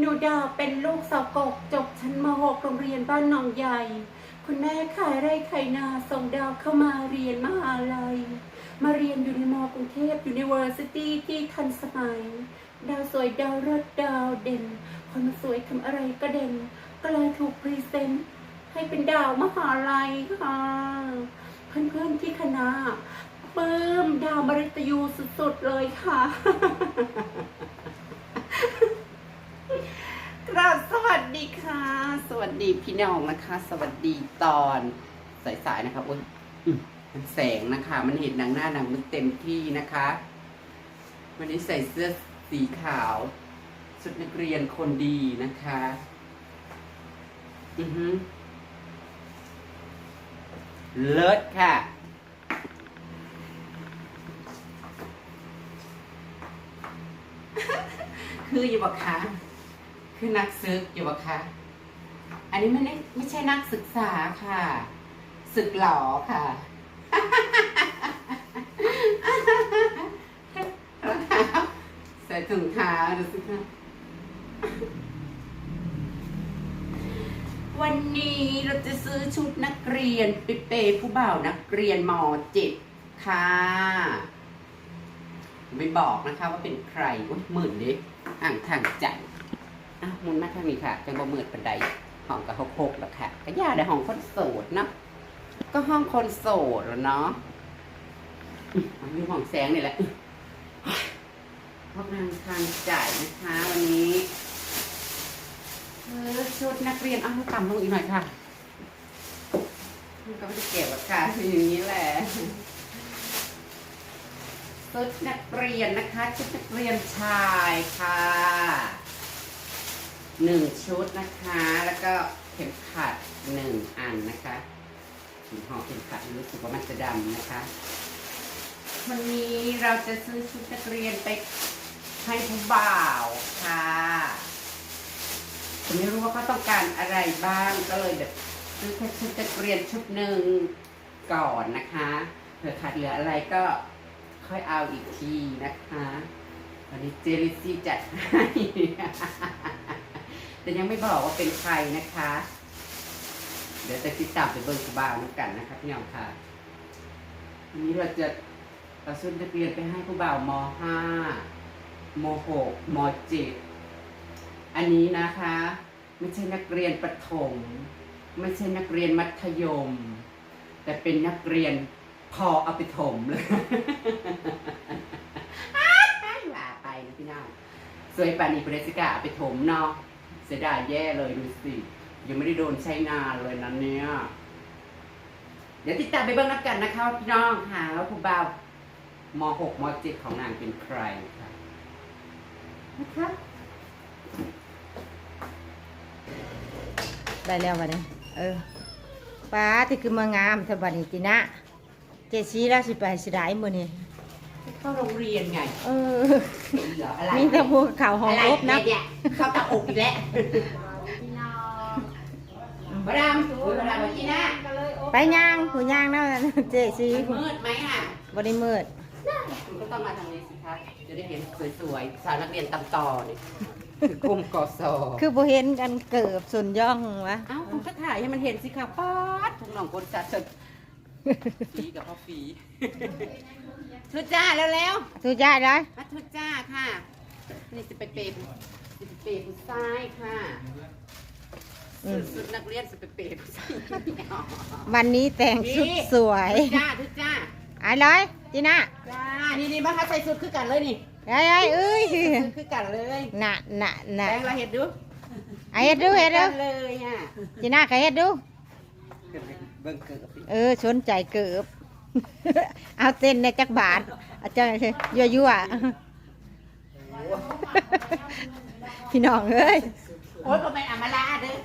หนูดาวเป็นลูกสาวกกจบชั้นม .6 โรงเรียนบ้านหนองใหญ่ คุณแม่ขายไร่ไข่นาส่งดาวเข้ามาเรียนมหาลัย มาเรียนอยู่ในมกรุงเทพ University ที่ทันสมัย ดาวสวยดาวเลิศดาวเด่น คนสวยทำอะไรก็เด่น ก็เลยถูกพรีเซนต์ให้เป็นดาวมหาลัยค่ะ เพื่อนๆที่คณะปลื้มดาวมริตยูสุดๆเลยค่ะ ราบสวัสดีค่ะ สวัสดีพี่น้องนะคะ สวัสดีตอนสายๆนะคะโอ้ยมันแสงนะคะ มันเห็นหนังหน้าหนังมันเต็มที่นะคะ วันนี้ใส่เสื้อสีขาวชุดนักเรียนคนดีนะคะ อือฮึเลิศค่ะคืออยู่บอกคะ คือนักศึกอยู่บอกคะอันนี้ไม่ได้ไม่ใช่นักศึกษาค่ะศึกหล่อค่ะใส่ถุงเท้าดูสิคะวันนี้เราจะซื้อชุดนักเรียนไปเปย์ผู้บ่าวนักเรียนมเจ็ดค่ะ ไม่บอกนะคะว่าเป็นใครหมื่นดิอ่างทางใจ อะมุนมาทางนี้ค่ะ จังบ่มืดปันใดห้องกับหกหกแล้วค่ะ ก็ย่าได้ห้องคนโสดเนาะก็ห้องคนโสดแล้วเนาะอันนี้ห้องแสงนี่แหละอืมพวกนางทางใจนะคะวันนี้เออชุดนักเรียนเอาต่ำลงอีกหน่อยค่ะมันก็ไม่ได้เก็บหรอกค่ะอย่างนี้แหละชุดนักเรียนนะคะชุดนักเรียนชายค่ะ หนึ่งชุดนะคะ แล้วก็เข็มขัดหนึ่งอันนะคะถึงห่อเข็มขัดรู้สึกว่ามันจะดำนะคะวันนี้เราจะซื้อชุดนักเรียนไปให้ผู้บ่าวค่ะผมไม่รู้ว่าเขาต้องการอะไรบ้างก็เลยแบบซื้อแค่ชุดนักเรียนชุดหนึ่งก่อนนะคะเผื่อขาดเหลืออะไรก็ค่อยเอาอีกทีนะคะ วันนี้เจลิซี่จัดให้ แต่ยังไม่บอกว่าเป็นใครนะคะ เดี๋ยวจะติดตามไปเบิร์กบาวน้ำกันนะคะพี่น้องค่ะวันนี้เราจะเอาชุดนักเรียนไปให้ผู้บ่าวม .5 ม .6 ม .7 อันนี้นะคะ ไม่ใช่นักเรียนประถม ไม่ใช่นักเรียนมัธยม แต่เป็นนักเรียนพอเอาไปถมเลยว่าไปนะพี่น้องสวยปานีเปรสิกาเอาไปถมเนาะ เสียดายแย่เลยดูสิ ยังไม่ได้โดนใช้งานเลยนั้นเนี่ย เดี๋ยวติดตามไปเบิ่งนักกันนะคะพี่น้องค่ะว่าผู้บ่าวม .6 ม .7 ของนางเป็นใครค่ะนะคะได้แล้ววันนี้ เออป้าที่คือมางามเท่าบัดนี้ตินะ เจสีแล้วสิไปสิได้มือนี้ เข้าโรงเรียนไงเออ เหรออะไรมีแต่พวกเขาห้องอะไรอบนะเนี่ยเข้าตาอกอีกแล้วมาดามอุ้ยมาดามเมื่อกี้นะไปย่างผู้ย่างเนาะเจสีมันมืดไหมอะบ่ได้มืดคุณก็ต้องมาทางนี้สิคะจะได้เห็นสวยๆสาวนักเรียนตำต่อเนี่ยคือกลุ่มกศคือบ่เห็นกันเกือบส่วนย่องวะเอ้าคุณก็ถ่ายให้มันเห็นสิคะป๊าดทุกน้องคนจัดสดฟีกับพ่อฟี ทุจ้าแล้วแล้วทุย่ายเลยๆมาทุจ้าค่ะ นี่จะไปเปย์จะไปเปย์ผู้ชายค่ะอืมสุดนักเรียนจะไปเปย์ผู้ชายวันนี้แต่งชุดสวยทุจ้าทุจ้าไอ้เลยจีน่าจ้านี่นี่มาคะใส่สุดคือกันเลยนี่ไอ้ไอ้เอ้ยสุดคือกันเลยน่ะน่ะน่ะแบงค์เราเห็นดูไอ้เฮ็ดดูเฮ็ดดูกันเลยอะจีน่าก็เฮ็ดดูเบิ่งเกิดสิเออสนใจเกือบ เอาเต้นในจักบาทอาจารย์ยั่วยั่วๆพี่น้องเอ้ยโอ๊ยก็เป็นอำมาลาเด้อ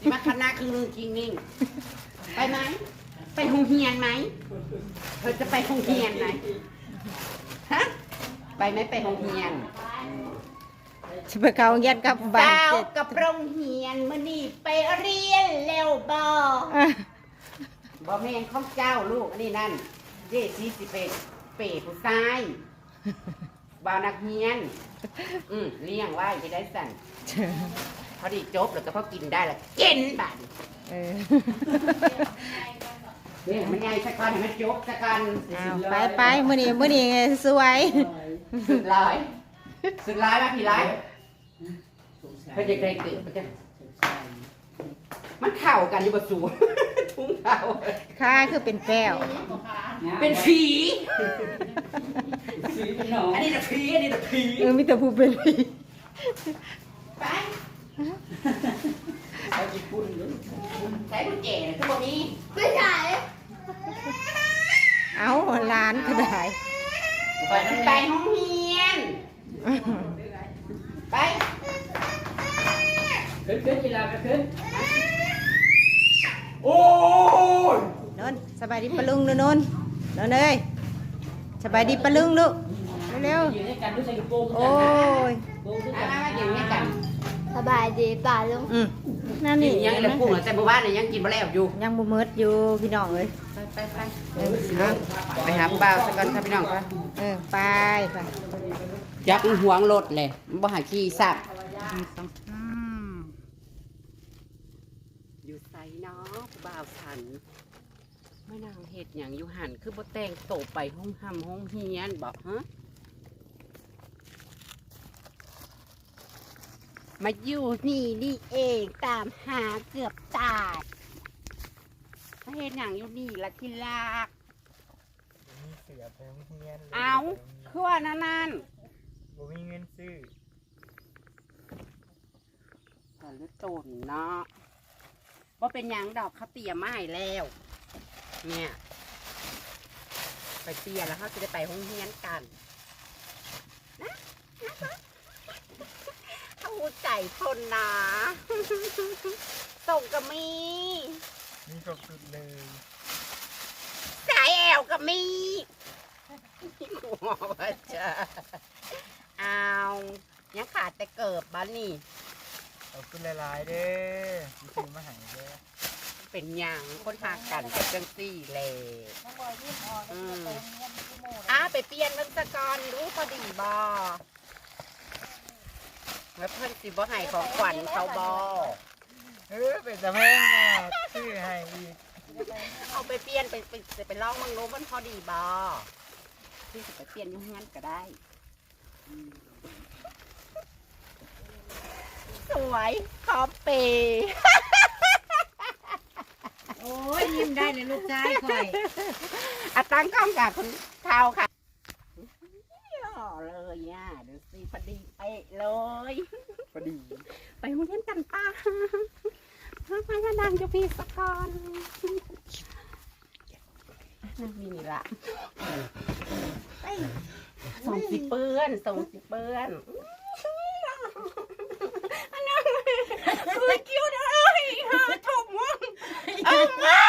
สิมาคณะคือนึงคิงนิ่งไปไหมไปโรงเรียนไหมเธอจะไปโรงเรียนไหมฮะไปไหมไปโรงเรียนจะไปเขาเย็นกับบ้านสาวเจ็ดกับโรงเรียนมื่อนี่ไปเรียนเร็วบออะ บอแม่นของเจ้าลูกอันนี้นั่นเจ๊ซีสิเป็นเป๋ผู้ชายบาวนักเฮียน อืมเลี้ยงไว้จะได้สั่นพอดีจบแล้วก็พอกินได้แล้วกินบัดเออเนี่ยมันไงสักการให้มันจบสักการเอาไปไปมื้อนี้มื้อนี้สวย สุดลายสุดลายมาพี่ลายเพื่อจะได้เกิดมันจะมันเข่ากันอยู่บนสูง ทุ่งเข่าค่าคือเป็นแป้ว เป็นผีอันนี้นะผีอันนี้นะผีเออมีแต่ผู้เป็นผีไปเอาญี่ปุ่นเลยใช้กุญแจนะคือบ่มีไม่ใช่เอาหลานก็ได้ไปมันไปห้องเฮียนไปขึ้นขึ้นกีฬาไปขึ้น โอ้ยนนสบายดีปะลุงนนนนนนเอ้ยสบายดีปะลุงลูกเร็วอยู่ด้วยกันด้วยใส่กระโปรงๆโอ้ยโปรงด้วยมากันมามาเดี๋ยวนี้กันสบายดีป่าลุงอืมนั่นกินี่นยังเลยกุ้งเหรอแต่บ่บ้านเนี่ยยังกินบ่แล้วอยู่ยังบ่หมืดอยู่พี่น้องเอ้ยไปไปไปเออเอาไปหาเปล่าวสักก่อนครับพี่น้องครับเออไปไปยักษ์หวงรถเลยมันบ่หาขี้ซับอยู่ไสเนาะผู้บ่าวฉันไม่นางเฮ็ดหยังอยู่หันคือบ่แต่งโตวไปห้องหำห้องเฮียนบอกฮะมาอยู่นี่นี่เองตามหาเกือบตายมาเฮ็ดหยังอยู่นี่ละที่ลากมีเสือไปโรงเรียนลยเอาคือว่านั่นนั่นบ่มีเงินซื้อแต่ลึกโจนเนาะว่าเป็นหยังดอกเขาเตรียมมาให้แล้ว เนี่ยไปเตรียมแล้วเขาจะได้ไปห้องเฮียนกันนะนะเขาหูใจคนนะส่งกับมีมีครบสุดเลยสายแอวกับมีหัวว่าจะเอายังขาดแต่เกิบบ้านนี่ขอบคุณหลายๆเด้อที่ซื้อมาให้เด้อ เป็นหยังคนหากันกับจังซี่เลยอืมอะไปเปลี่ยนมันสะกอนรู้พอดีบอแล้วเพื่อนสิบ่ให้ของขวัญเขาบอเออเป็นตะแพงก็ซื้อให้อีกเอาไปเปลี่ยนไปไปไปไปลองมึงรู้มันพอดีบอที่จะไปเปลี่ยนอยังงั้นก็ได้อืมสวยขอเป ย์โอ้ยยิ้มได้เลยลูกชายข่อยอะตั้งกล้องกับคุณเท้าค่ะหล่อเลยอะดูสิพอดีเป๊ะเลยพอดี ไปโรงเรียนกันป้าพามาดังจะพี่สกอนนั่งนี่ละส่งสิเปื้อนส่งสิเปื้อนอันนั้นคือคิ้วเลยฮะถูกมั้งเอามา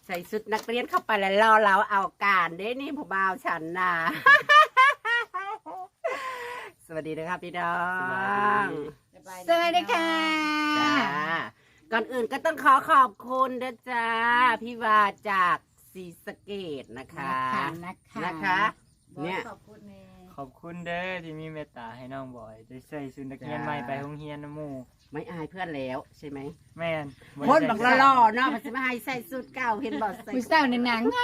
ใส่ชุดนักเรียนเข้าไปแล้วรอเราเอาการเด้นี่ผู้บ่าวฉันน่ะสวัสดีนะครับพี่น้องสวัสดีค่ะจ้าก่อนอื่นก็ต้องขอขอบคุณนะจ๊ะพี่วาจากศรีสะเกดนะคะนะคะนะคะเนี่ยขอบคุณแม่ขอบคุณเด้อที่มีเมตตาให้น้องบอย ได้ใส่ชุดนักเรียนจ้าใหม่ไปโรงเรียนนะหมู่ ไม่อายเพื่อนแล้วใช่ไหมแม่นคนบอกละล่อๆเนาะมันจะไม่ให้ใส่สุดเก่าเห็นบอกใส่ผู้สาวในหนังไง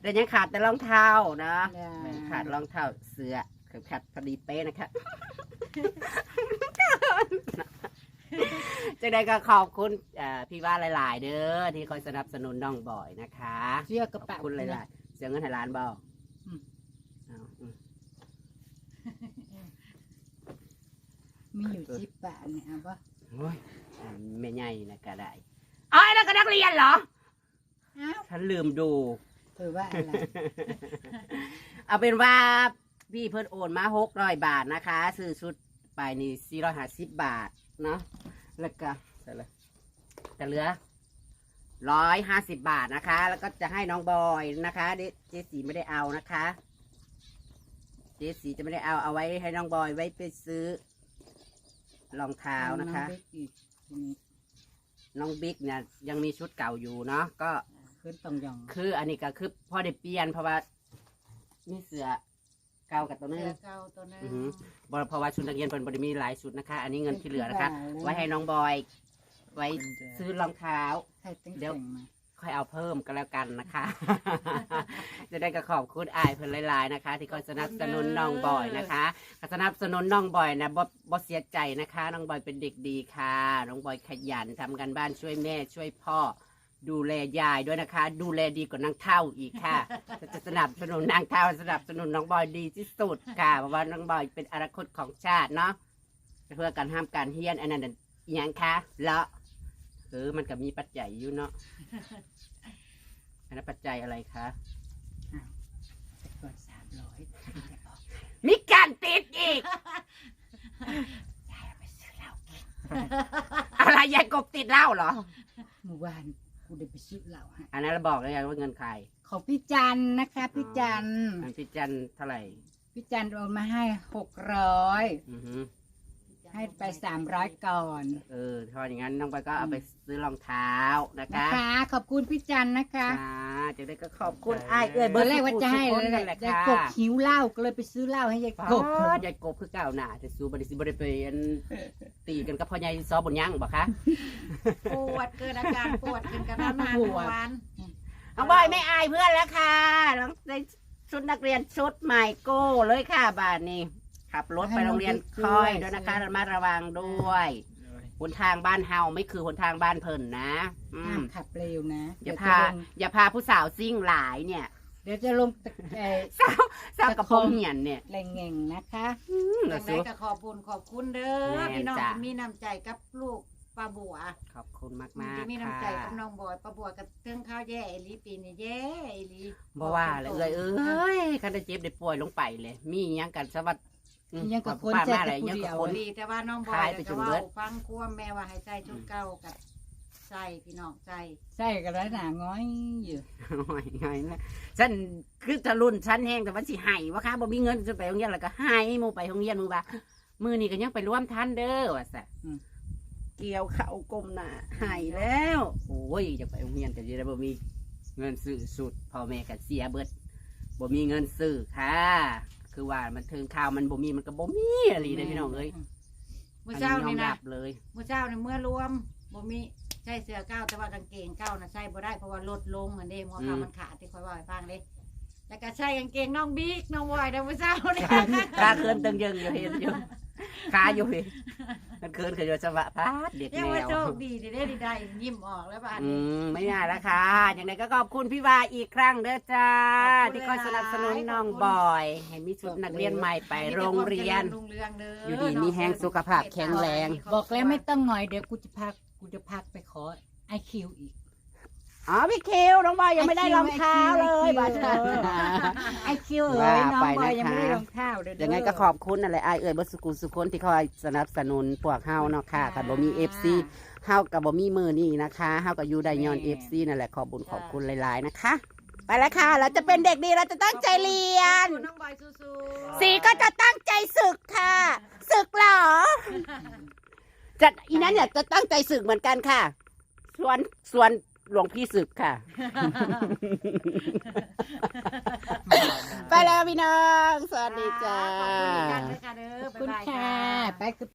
แต่ยังขาดแต่รองเท้าเนาะจ้าแม่นขาดรองเท้าเสื้อเข็มขัดพอดีเป๊ะนะคะจะได้ก็ขอบคุณเอ่อพี่ว่าหลาย ๆ เด้อที่คอยสนับสนุนน้องบ่อยนะคะเสื้อกระขอบเป๋าคุณหลายๆเสียเงินให้ร้านบ่อืมเอาอื มมีอยู่สิบบาทเนี่ยเอาปะโอ้ยอันแม่ใหญ่นะก็ได้อ๋อนั่นก็นักเรียนเหรออ้าวฉันลืมดู เธอว่าอะไรเอาเป็นว่าพี่เพิ่นโอนมาหกร้อยบาทนะคะซื้อชุดไปนี่สี่ร้อยห้าสิบบาทเนาะแล้วก็ใส่เลยแต่เหลือร้อยห้าสิบบาทนะคะ แล้วก็จะให้น้องบอยนะคะเดเจสีไม่ได้เอานะคะ เจสีจะไม่ได้เอาเอาไว้ให้น้องบอยไว้ไปซื้อ รองเท้านะคะ น้องบิ๊กเนี่ยยังมีชุดเก่าอยู่เนาะก็ขึ้นต้องยองคืออันนี้ก็คือพอได้เปลี่ยนเพราะว่านี่เสือเก่ากับตัวนึงเสื้อเก่าตัวนั้นอือหือบ่เพราะว่าชุดนักเรียนเพิ่นบ่ได้มีหลายชุดนะคะ อันนี้เงินที่เหลือนะคะเป็นที่ไว้ให้น้องบอย ไว้ซื้อรองเท้าให้ตั้งเดี๋ยวแต่งมา ค่อยเอาเพิ่มก็แล้วกันนะคะ จะได้ก็ขอบคุณอายเพิ่นหลายๆนะคะ ที่คอยสนับสนุนน้องบอยนะคะสนับสนุนน้องบอยนะบ่บ่เสียใจนะคะ น้องบอยเป็นเด็กดีค่ะ น้องบอยขยันทำกันบ้านช่วยแม่ช่วยพ่อ ดูแลยายด้วยนะคะ ดูแลดีกว่านางเท่าอีกค่ะ จะสนับสนุนนางเท่าสนับสนุนน้องบอยดีที่สุดค่ะเพราะว่าน้องบอยเป็นอนาคตของชาติเนาะเพื่อการห้ามการเฮี้ยนอันนั้นน่ะอิหยังคะเลาะเออมันก็มีปัจจัยอยู่เนาะ อันนั้นปัจจัยอะไรคะแต่ก่อนสามร้อยมีการติดอีก ยายเอาไปซื้อเหล้ากินอะไรยายกบติดเหล้าเหรอ เมื่อวานกูได้ไปซื้อเหล้าให้อันนั้นเราบอกเลยงว่าเงินใครของพี่จันนะคะพี่จันมันพี่จันเท่าไหร่พี่จันโอนมาให้หกร้อยอือหือ ให้ไปสามร้อยก่อนเออถ้าอย่างนั้นน้องไปก็เอาไปซื้อรองเท้านะคะนะคะ ขอบคุณพี่จันนะคะค่ะจะได้ก็ขอบคุณอ้ายเอ้ยเบอร์แรกว่าจะให้สุเลขยนั่นแหละยายค่ะกบหิวเหล้าก็เลยไปซื้อเหล้าให้ยายป๊กบาดยายกบคือเก่าหน่าจะสู้บริสิบริไปอันตีกันกับพ่อใหญ่ซอบนยังบอกคะปวดเกิดอาการปวดขึ้นกระด้านหน้าทุกวันน้องบอยไม่อายเพื่อนแล้วค่ะน้องได้ชุดนักเรียนชุดใหม่โก้เลยค่ะบาทนี้ ขับรถไปโรงเรียนคอยด้วยนะคะระมัดระวังด้วยหนทางบ้านเฮาไม่คือหนทางบ้านเพิ่นนะอืห้ามมขับเร็วนะอย่าเดี๋วพาจะลงอย่าพาผู้สาวซิ่งหลายเนี่ย เดี๋ยวจะลงตะเอ่อสาวสาวกับพงเหียนเนี่ยแรงเง่งนะคะอืมจัเรางไดสู้ ก็ขอบคุณขอบคุณเด้อแม่นพี่น้องจ้ะ ที่มีน้ำใจกับลูกป้าบัวขอบคุณมากมากที่มีค่ะน้ำใจกับน้องบอยป้าบัวกับเรื่องข้าวแย่ไอหลีปีนี่แย่ไอหลีบ่ว่าเลยเอ้ยเอ้ยคันได้เจ็บได้ป่วยลงไปเลย มีหยังกันสวัสดิ์อืม ยังกับคนป้าแจกมาอะไรแต่ผู้ยังเดีกับยว คนดีแต่ว่าน้องบอขายยไปจก็นว่าเบิด ฟังควมแม่ว่าให้ใส่ชุดเก่ากับใส่พี่น้องใส่ใช่กันแล้วหนาง้อยอยู่โอ้ยไงนะฉันคือทะลุนฉันแห้งแต่ว่าสิให้ว่าค่ะบ่มีเงินจะไปโรงเรียนแล้วก็ให้หมู่ไปโรงเรียนหมู่ว่ามื้อนี้ก็ยังไปร่วมทันเด้อว่าซะเกี่ยวเข้ากลมหน้าให้แล้วโอ้ยอยากไปโรงเรียนแต่สิได้บ่มีเงินซื้อสุดพ่อแม่ก็เสียเบิดบ่มีเงินซื้อค่ะ คือว่ามันถึงข่าวมันบ่มีมันก็บ่มีอะไรเด้อพี่น้องเอ้ยเมื่อเช้าอันี่ยอมนะรับเลยเมื่อเช้านี่เมื่อรวมบ่มีใส่เสื้อเก้าแต่ว่ากางเกงเก้านะใส่บ่ได้เพราะว่าลดลงอันนี้หัวเขามันขาดที่คอยว่าให้ฟังเลยแล้วก็ใส่กางเกงน้องบิ๊กน้องบอยเด้อเมื่อเช้านี่ขาเคินตึงยังอยู่เห็นอยู่ ขาอยู่เห็นมันเคินคืออยู่สวะพาดเด็กยังแนว่าวโชคดีที่ได้ได้ยิ้มออกแล้วป่ะอืมไม่ได้แล้วค่ะอย่างไรก็ขอบคุณพี่วาอีกครั้งเด้อจ้าที่คอยสนับสนุนน้องบอยให้มีชุดนักเรียนใหม่ไปโรงเรียนรุ่งเรืองเด้ออยู่ดีมีแห้งสุขภาพแข็งแรง บอกแล้วไม่ต้องหน่อยเดี๋ยวกูจะพักกูจะพักไปขอไอคิวอีก อ๋อพี่คิวน้องบอยยังไม่ได้รองเท้าเลยไอ้คิวบาเธอไอคิวเอ้ยว่าน้องไปบอยนะคะยังไม่ได้รองเท้าเด้อยังไงก็ขอบคุณนั่นแหละไอายเอ่ยบัสกุลสุคนที่คอยสนับสนุนพวกเฮาเนาะค่ะค่ะบ่มีเอฟซีเฮากับบ่มีมือนี่นะคะเฮากับยูไดยอนเอฟซีนั่นแหละขอบบุญขอบคุณหลายๆนะคะ ไปแล้วค่ะ เราจะเป็นเด็กดีเราจะตั้งใจเรียน น้องบอยสู้สีก็จะตั้งใจศึกค่ะศึกเหรอจะอีนั้นเนี่ยจะตั้งใจศึกเหมือนกันค่ะ ส่วนส่วน หลวงพี่ศึกค่ะ ไปแล้วพี่น้อง สวัสดีจ้าขอบคุณอีกครั้งเด้อค่ะเด้อขอบคุณบ๊ายบาย ค่ะค่ะไปคือ